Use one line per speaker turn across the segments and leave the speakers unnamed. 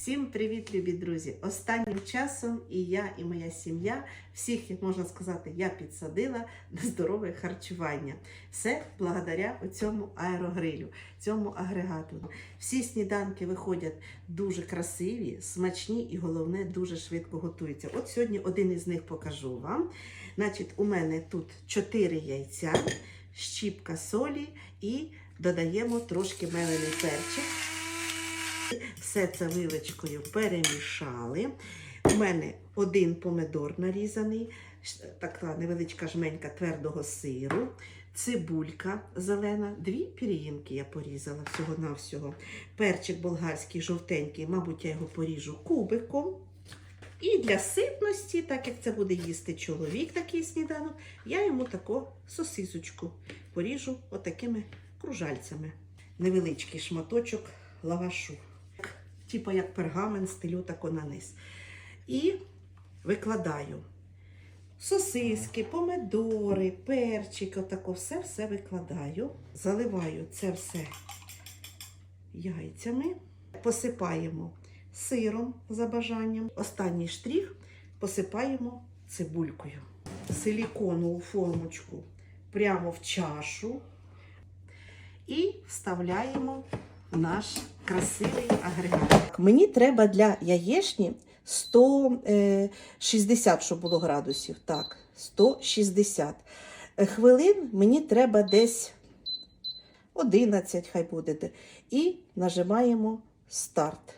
Всім привіт, любі друзі! Останнім часом і я, і моя сім'я, всіх, як можна сказати, я підсадила на здорове харчування. Все благодаря цьому аерогрилю, цьому агрегату. Всі сніданки виходять дуже красиві, смачні і головне, дуже швидко готуються. От сьогодні один із них покажу вам. Значить, у мене тут 4 яйця, щіпка солі і додаємо трошки мелений перчик. Все це вилочкою перемішали. У мене один помидор нарізаний, така невеличка жменька твердого сиру, цибулька зелена, дві пір'їнки я порізала всього-навсього. Перчик болгарський жовтенький, мабуть, я його поріжу кубиком. І для ситності, так як це буде їсти чоловік такий сніданок, я йому таку сосисочку поріжу отакими кружальцями. Невеличкий шматочок лавашу типу як пергамент, стелю тако на низ. І викладаю сосиски, помидори, перчик, отако все-все викладаю. Заливаю це все яйцями, посипаємо сиром за бажанням. Останній штрих посипаємо цибулькою. Силіконову формочку прямо в чашу і вставляємо наш красивий агрегат. Мені треба для яєчні 160, щоб було градусів. Так, 160. Е, Хвилин мені треба десь 11, хай буде. І нажимаємо старт.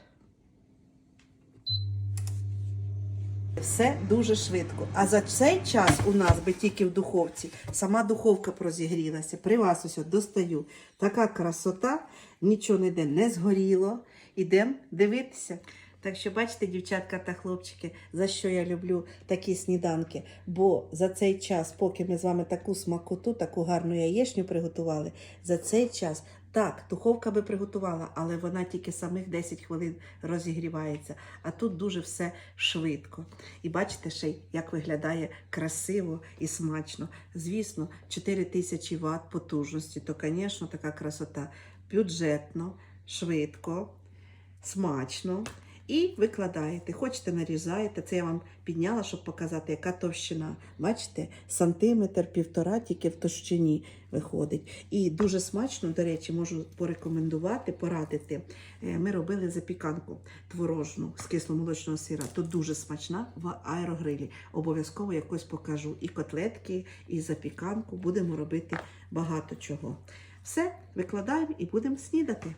Все дуже швидко. А за цей час у нас би тільки в духовці сама духовка прозігрілася. При вас ось достаю. Така красота, нічого ніде не згоріло. Ідемо дивитися. Так що бачите, дівчатка та хлопчики, за що я люблю такі сніданки. Бо за цей час, поки ми з вами таку смакоту, таку гарну яєчню приготували, за цей час так, духовка би приготувала, але вона тільки самих 10 хвилин розігрівається. А тут дуже все швидко. І бачите ще, як виглядає красиво і смачно. Звісно, 4000 Вт потужності, то, звісно, така красота. Бюджетно, швидко, смачно. І викладаєте. Хочете, нарізаєте. Це я вам підняла, щоб показати, яка товщина. Бачите, сантиметр, півтора тільки в товщині виходить. І дуже смачно, до речі, можу порекомендувати, порадити. Е, Ми робили запіканку творожну з кисломолочного сира. То дуже смачна в аерогрилі. Обов'язково якось покажу. І котлетки, і запіканку. Будемо робити багато чого. Все, викладаємо і будемо снідати.